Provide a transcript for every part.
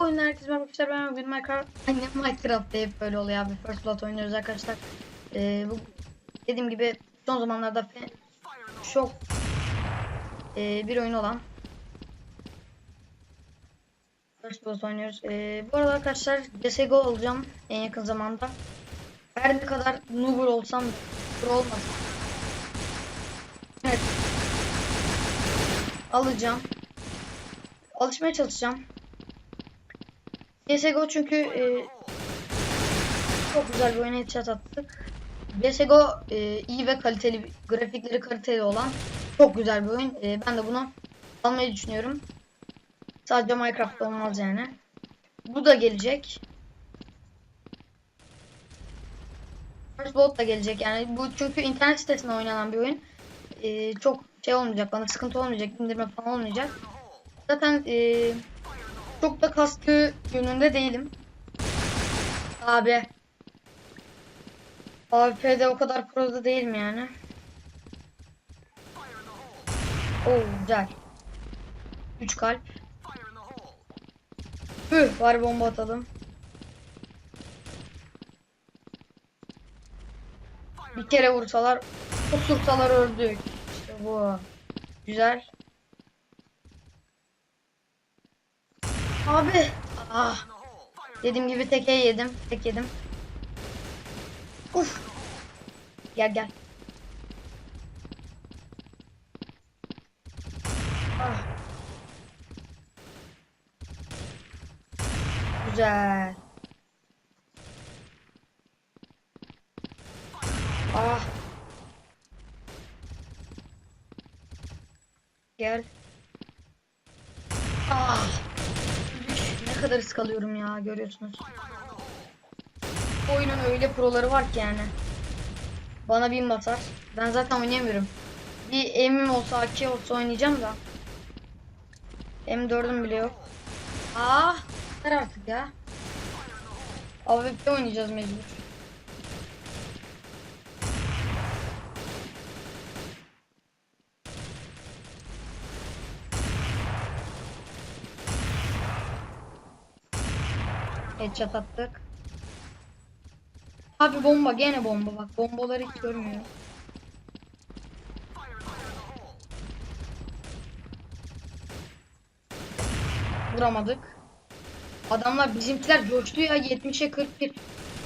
Bu oyunda herkese merhaba arkadaşlar ben bugün Minecraft Annem Minecraft'ta hep böyle oluyor abi. First Blood oynuyoruz arkadaşlar. Ee, bu dediğim gibi son zamanlarda çok ee, bir oyun olan First Blood oynuyoruz. Ee, bu arada arkadaşlar CSGO olacağım en yakın zamanda. Her ne kadar noob olsam pro olmaz evet. Alacağım. Alışmaya çalışacağım CSGO çünkü e, çok güzel bir oyuna headshot attık. CSGO e, iyi ve kaliteli, grafikleri kaliteli olan çok güzel bir oyun. E, ben de bunu almayı düşünüyorum. Sadece Minecraft olmaz yani. Bu da gelecek. First Blood da gelecek yani. Bu çünkü internet sitesinde oynanan bir oyun. E, çok şey olmayacak bana sıkıntı olmayacak, indirme falan olmayacak. Zaten e, çok da kastı yönünde değilim. Abi. AWP'de o kadar pro'da değilim yani. Oo güzel. 3 kalp. Hüh var bomba atalım. Bir kere vursalar, osursalar öldük. İşte bu. Güzel. Abi. Ah. Dediğim gibi teke yedim. Tek yedim. Uf. Gel gel. Ah. Güzel. Ah. Gel. Ah. Kadar ıskalıyorum ya görüyorsunuz. Oyunun öyle proları var ki yani. Bana bin batar. Ben zaten oynayamıyorum. Bir M'im olsa AK olsa oynayacağım da. M4'üm bile yok. Ah, artık ya. AWP oynayacağız mecbur. Headshot attık. Abi bomba gene bomba bak bombaları hiç görmüyorum. Vuramadık. Adamlar bizimkiler coştu ya 70'e 41.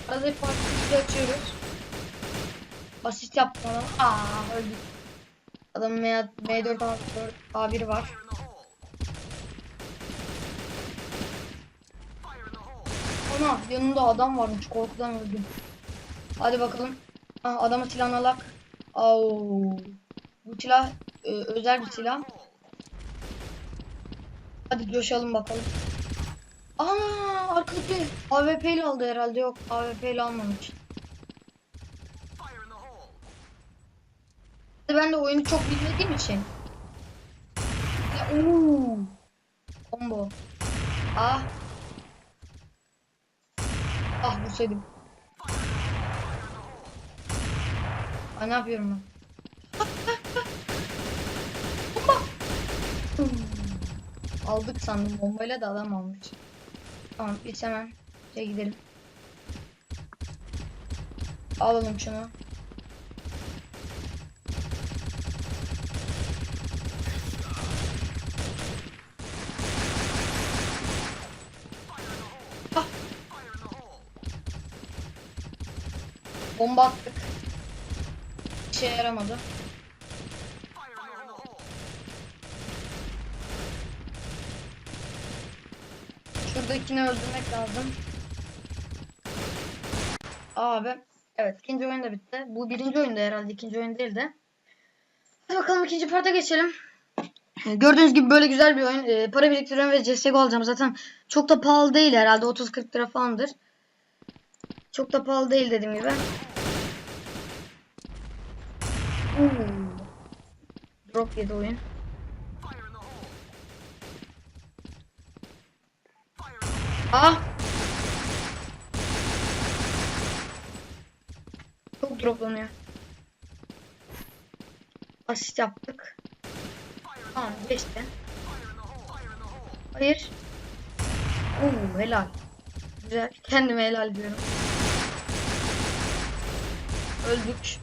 Arada hep açıyoruz. Asist yaptım adam. Aa öldük. Adamın M- M4 A4 A1 var. Ana yanında adam varmış korkudan öldüm. Hadi bakalım. Ah, adama silahını alak. Au. Bu silah e, özel bir silah. Hadi coşalım bakalım. Ana arkadaki AWP ile aldı herhalde yok AWP ile almamış. Ben de oyunu çok bilmediğim için. Ya, ooo. Combo. Ah. Ah vursaydım. Ay ne yapıyorum ben? Bomba. Aldık sandım bombayla da adam almış. Tamam biz hemen şey gidelim. Alalım şunu. Bomba attık. İşe yaramadı. Şuradakini öldürmek lazım. Abi. Evet ikinci oyun da bitti. Bu birinci oyunda herhalde ikinci oyun değil de. Hadi bakalım ikinci parta geçelim. Gördüğünüz gibi böyle güzel bir oyun. Ee, para biriktiriyorum ve CSGO alacağım. Zaten çok da pahalı değil herhalde. 30-40 lira falandır. Çok da pahalı değil dediğim gibi. Oo. Drop yedi oyun. Ah! Çok droplanıyor. Asist yaptık. Tamam geçti. Hayır. Oo helal. Güzel. Kendime helal diyorum. Öldük.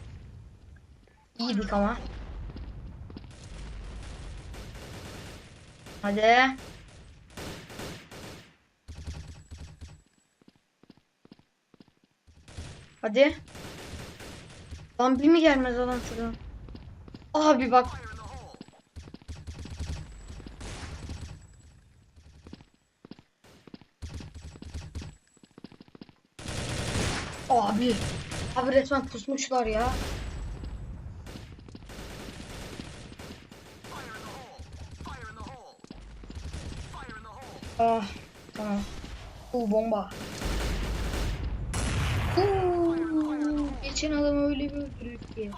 İyiydik ama. Hadi. Hadi. Lan bir mi gelmez adam şuradan? Abi bak. Abi. Abi resmen pusmuşlar ya. Ah, tamam. Bu bomba. Uuu, geçen adam öyle bir öldürüyor ki.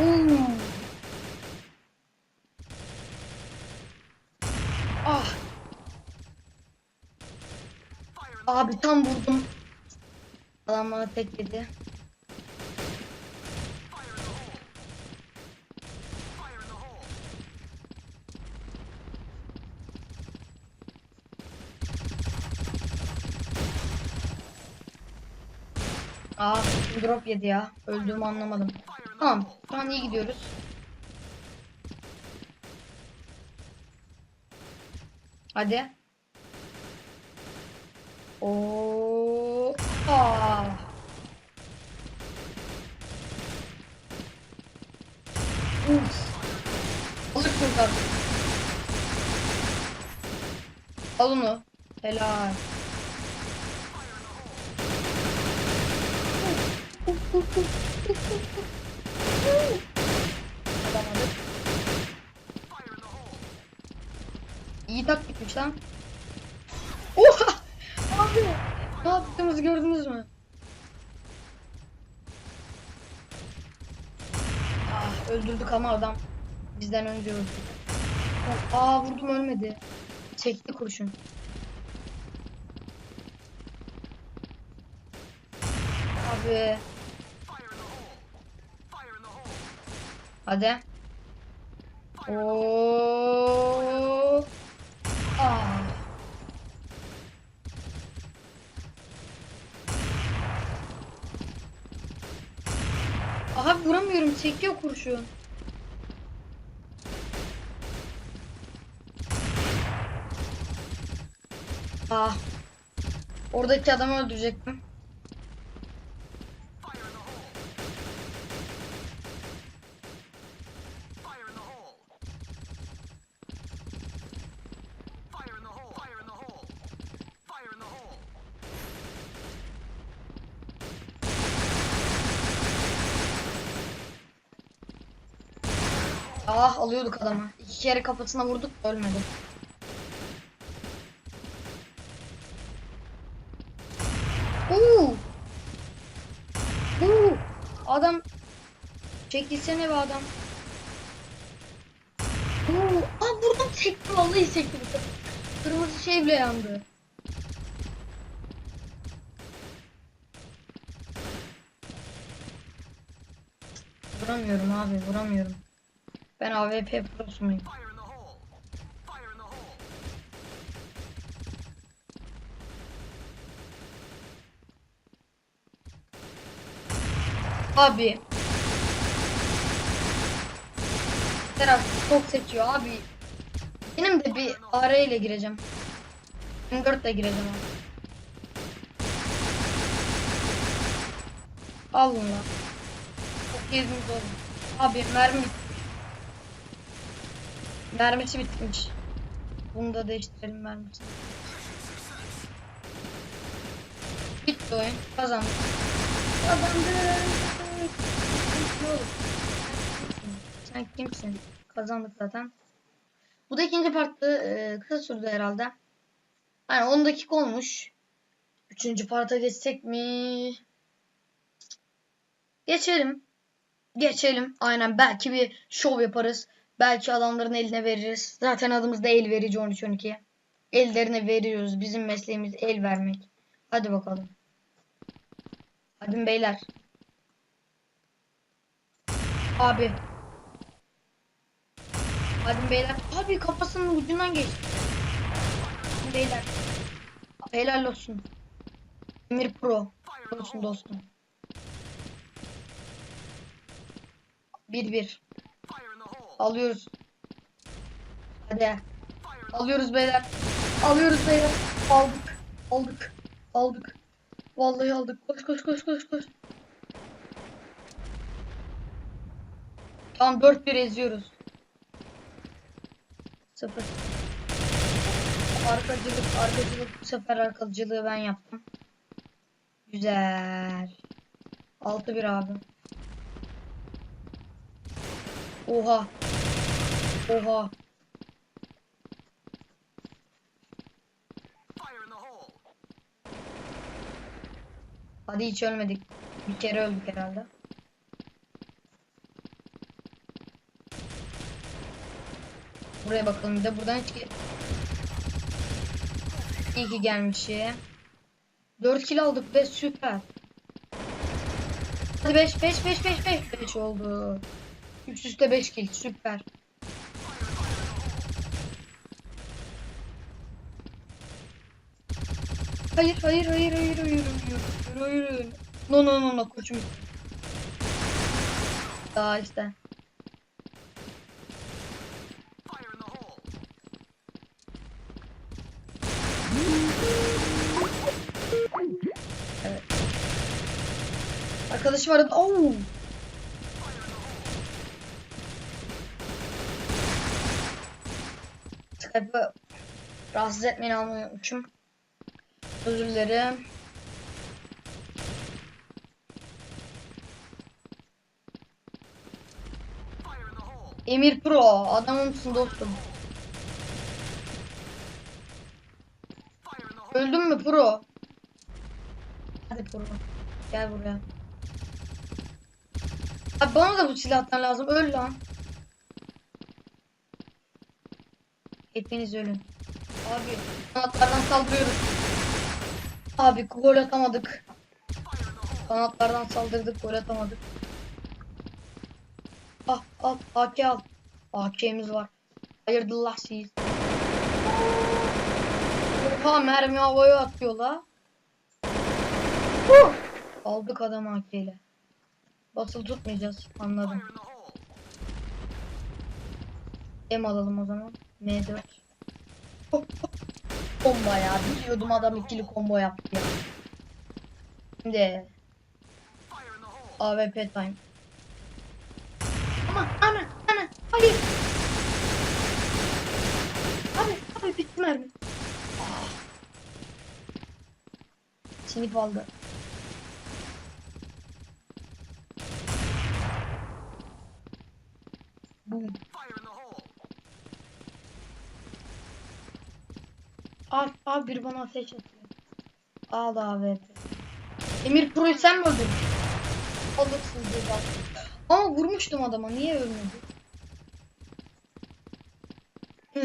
Uuu. Ah. Abi tam vurdum. Adam bana tek yedi. Aa, drop yedi ya. Öldüğümü anlamadım. Tamam, şu an iyi gidiyoruz. Hadi. Oo. Aa. Uf. Alırsın tabii. Al onu. Helal. Alamadık. İyi taktikmiş lan. Oha! Abi! Ne yaptığımızı gördünüz mü? Ah, öldürdük ama adam bizden önce öldü. Aa vurdum ölmedi. Çekti kurşun. Abi. Hadi. Oo. Aa. Aha Çekiyor kurşun. Ah. Oradaki adamı öldürecektim. Ah alıyorduk adamı. İki kere kafasına vurduk ölmedi. Uuu. Uuu. Adam. Çekilsene be adam. Uuu. Aa vurdum sekti vallahi sefer. Kırmızı şey bile yandı. Vuramıyorum abi vuramıyorum. Ben AWP prosu muyum? Abi. Taraf çok seçiyor abi. Benim de bir ara ile gireceğim. M4 ile gireceğim abi. Al bunu. Çok gezimiz oldu. Abi mermi Mermisi bitmiş. Bunu da değiştirelim mermisini. Bitti oyun. Kazandık. Kazandık. Sen kimsin? Kazandık zaten. Bu da ikinci parttı. Ee, kısa sürdü herhalde. Yani 10 dakika olmuş. Üçüncü parta geçsek mi? Geçelim. Geçelim. Aynen belki bir şov yaparız. Belki adamların eline veririz. Zaten adımız da el verici 13-12. Ellerine veriyoruz. Bizim mesleğimiz el vermek. Hadi bakalım. Hadi beyler. Abi. Hadi beyler. Abi kafasının ucundan geçti. Beyler. Helal olsun. Emir Pro. Olsun dostum. 1-1. Alıyoruz. Hadi. Alıyoruz beyler. Alıyoruz beyler. Aldık. Aldık. Aldık. Vallahi aldık. Koş koş koş koş koş. Tamam 4-1 eziyoruz. 0. Arkacılık, arkacılık bu sefer arkacılığı ben yaptım. Güzel. 6-1 abi. Oha. Oha. Hadi hiç ölmedik. Bir kere öldük herhalde. Buraya bakalım bir de buradan hiç İyi ki gelmişim. 4 kill aldık be süper. Hadi 5 5 5 5 5 5 oldu. Üst üste 5 kill süper. Hayır hayır hayır hayır hayır hayır hayır hayır. No no no no koçum. Daha işte. Evet. Arkadaşı var. Oo. Skype'ı rahatsız etmeyin almayı unutmuşum. Özür dilerim. Emir Pro adamımsın dostum. Öldün mü Pro? Hadi Pro. Gel buraya. Abi bana da bu silahtan lazım. Öl lan. Hepiniz ölün. Abi kanatlardan saldırıyoruz. Abi gol atamadık. Kanatlardan saldırdık gol atamadık. Ah al AK al. AK'miz var. Hayırdır siz. Oha mermi havaya atıyor la. Huh! Aldık adam AK ile. Basılı tutmayacağız anladım. M alalım o zaman. M4. Oh, oh. Bomba ya. Biliyordum adam ikili combo yaptı ya. Şimdi AWP time. Ama ana ana hayır. Abi abi bitti mermi. Ah. Sinip aldı. Abi biri bana ateş atıyor. Al abi. Emir Pro'yu sen mi öldürdün? Alırsın ceza. Ama vurmuştum adama. Niye ölmedi? Hı.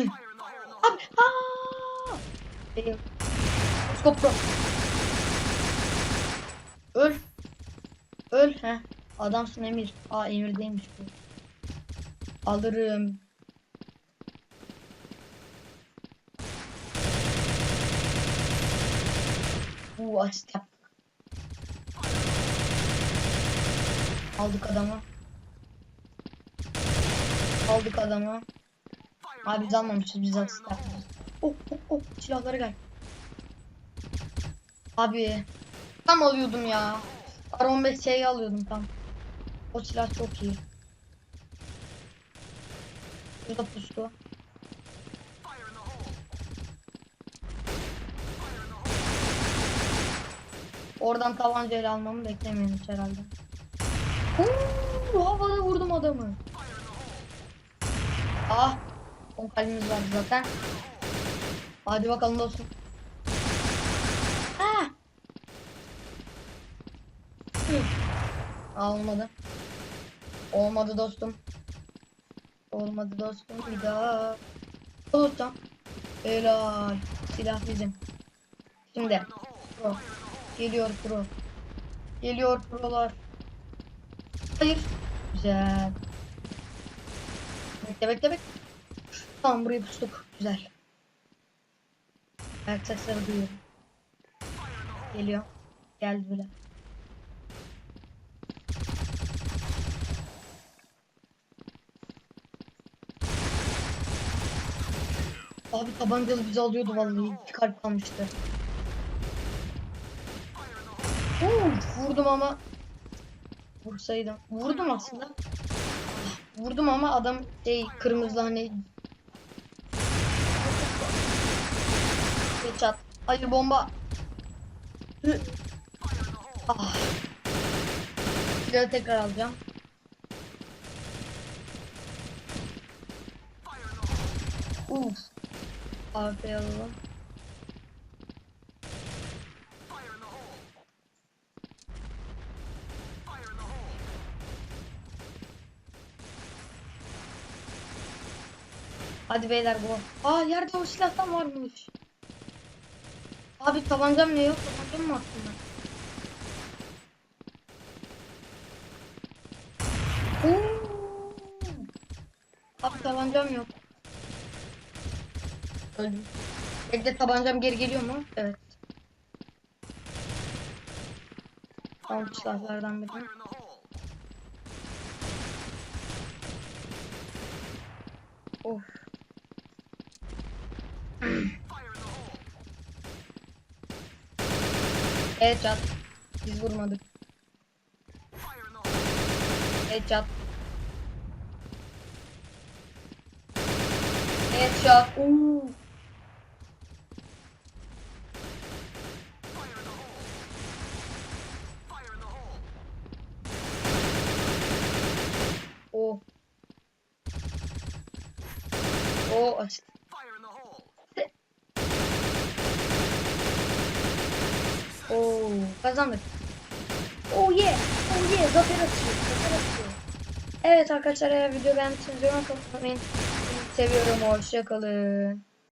Abi. Aa! Değil. Skop Pro. Öl. Öl. Heh. Adamsın Emir. Aa Emir değilmiş bu. Alırım. Bu asist yaptık. Aldık adamı. Aldık adamı. Abi biz almamışız biz asist yaptık. Oh oh oh silahları gel. Abi. Tam alıyordum ya. R15 şey alıyordum tam. O silah çok iyi. Burada pustu. Oradan tabancayla almamı beklemiyormuş herhalde. Uuu, havada vurdum adamı. Ah. 10 kalbimiz var zaten. Hadi bakalım dostum. Ah. Hı. Aa, olmadı. Dostum. Olmadı dostum bir daha. Olursa. Helal. Silah bizim. Şimdi. Pro. Geliyor pro. Geliyor prolar. Hayır. Güzel. Bekle bekle bekle. Tamam burayı pustuk. Güzel. Ayak sesleri duyuyorum. Geliyor. Geldi bile. Abi tabancalı bizi alıyordu vallahi. İki kalp kalmıştı. Vurdum ama vursaydım. Vurdum aslında. Vurdum ama adam şey kırmızı hani Headshot. Hayır bomba. Hı. Ah. Tekrar alacağım. Uf. AFP alalım. Hadi beyler bu. Aa yerde o silahtan varmış. Abi tabancam ne yok? Tabancam mı attım? Oo. Abi tabancam yok. Öldüm. Bekle tabancam geri geliyor mu? Evet. Tamam silahlardan biri. Of. Headshot. Biz vurmadık. Headshot. Headshot. Oo. O. O açtı. Oo, kazandık. Oh yeah. Oh yeah. Zafer atıyor. Zafer atıyor. Evet arkadaşlar video beğendiyseniz yorum atmayı unutmayın. Seviyorum. Hoşçakalın.